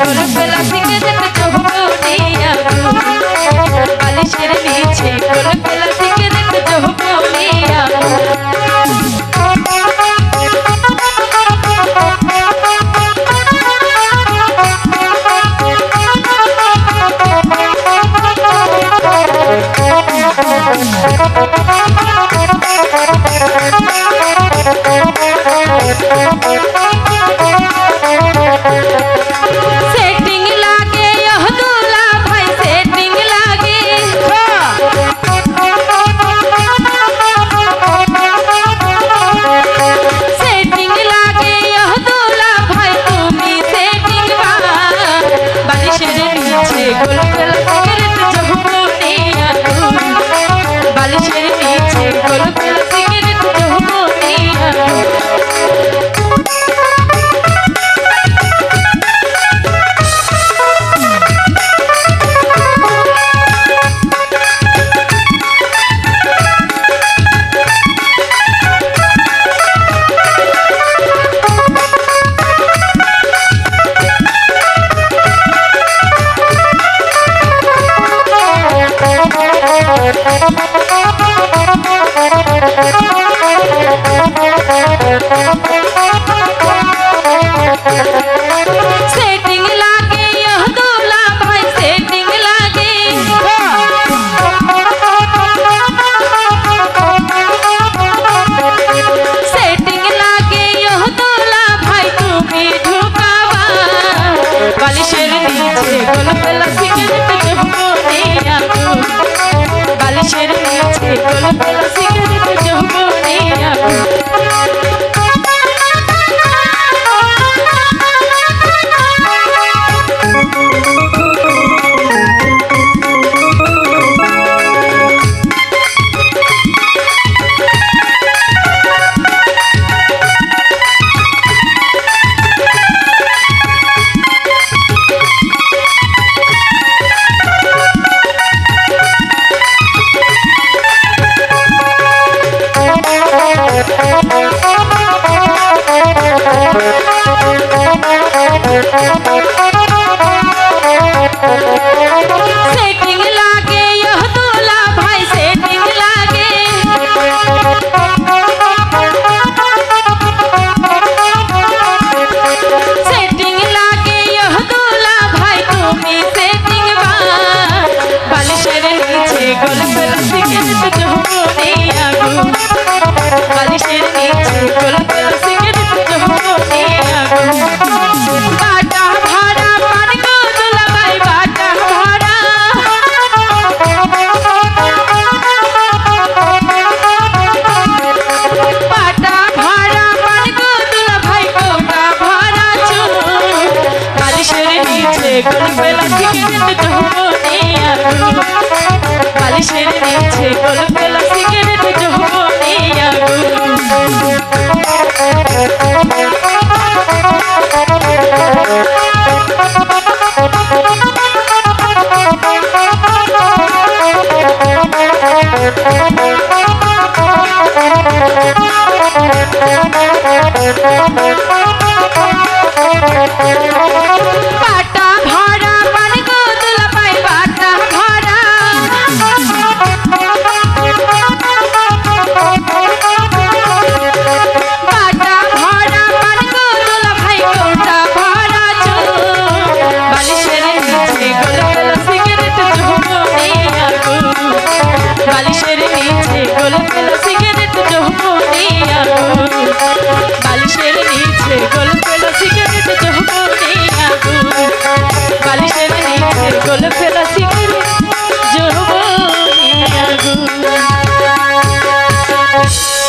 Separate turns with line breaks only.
Good luck, Thank you. Gracias. বালিশের নিচে গোল ফেলা সিগারেট জমনি আগুন Thank you.